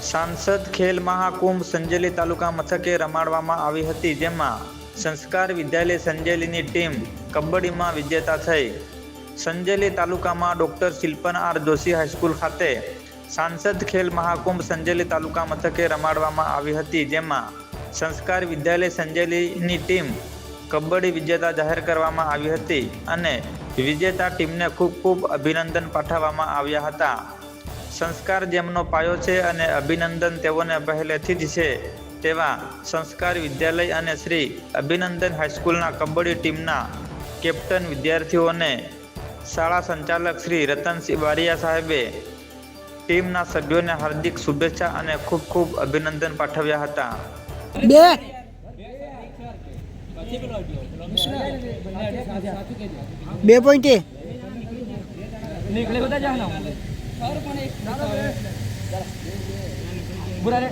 સાંસદ ખેલ મહાકુંભ સંજેલી તાલુકા મથકે રમાડવામાં આવી હતી, જેમાં સંસ્કાર વિદ્યાલય સંજેલીની ટીમ કબડ્ડીમાં વિજેતા થઈ. સંજેલી તાલુકામાં doctor Shilpan R Joshi high school ખાતે સાંસદ ખેલ મહાકુંભ સંજેલી તાલુકા મથકે રમાડવામાં આવી હતી, જેમાં સંસ્કાર વિદ્યાલય સંજેલીની ટીમ કબડ્ડી વિજેતા જાહેર કરવામાં આવી હતી અને વિજેતા ટીમને ખૂબ ખૂબ અભિનંદન પાઠવવામાં આવ્યા હતા. સંસ્કાર જેમનો પાયો છે અને અભિનંદન તેઓને પહેલેથી જ છે તેવા સંસ્કાર વિદ્યાલય અને શ્રી અભિનંદન હાઈસ્કૂલના કબડ્ડી ટીમના કેપ્ટન વિદ્યાર્થીઓને શાળા સંચાલક શ્રી રતનસિંહ બારિયા સાહેબે ટીમના સભ્યોને હાર્દિક શુભેચ્છા અને ખૂબ ખૂબ અભિનંદન પાઠવ્યા હતા. બે. બે પોઈન્ટ बुरा रे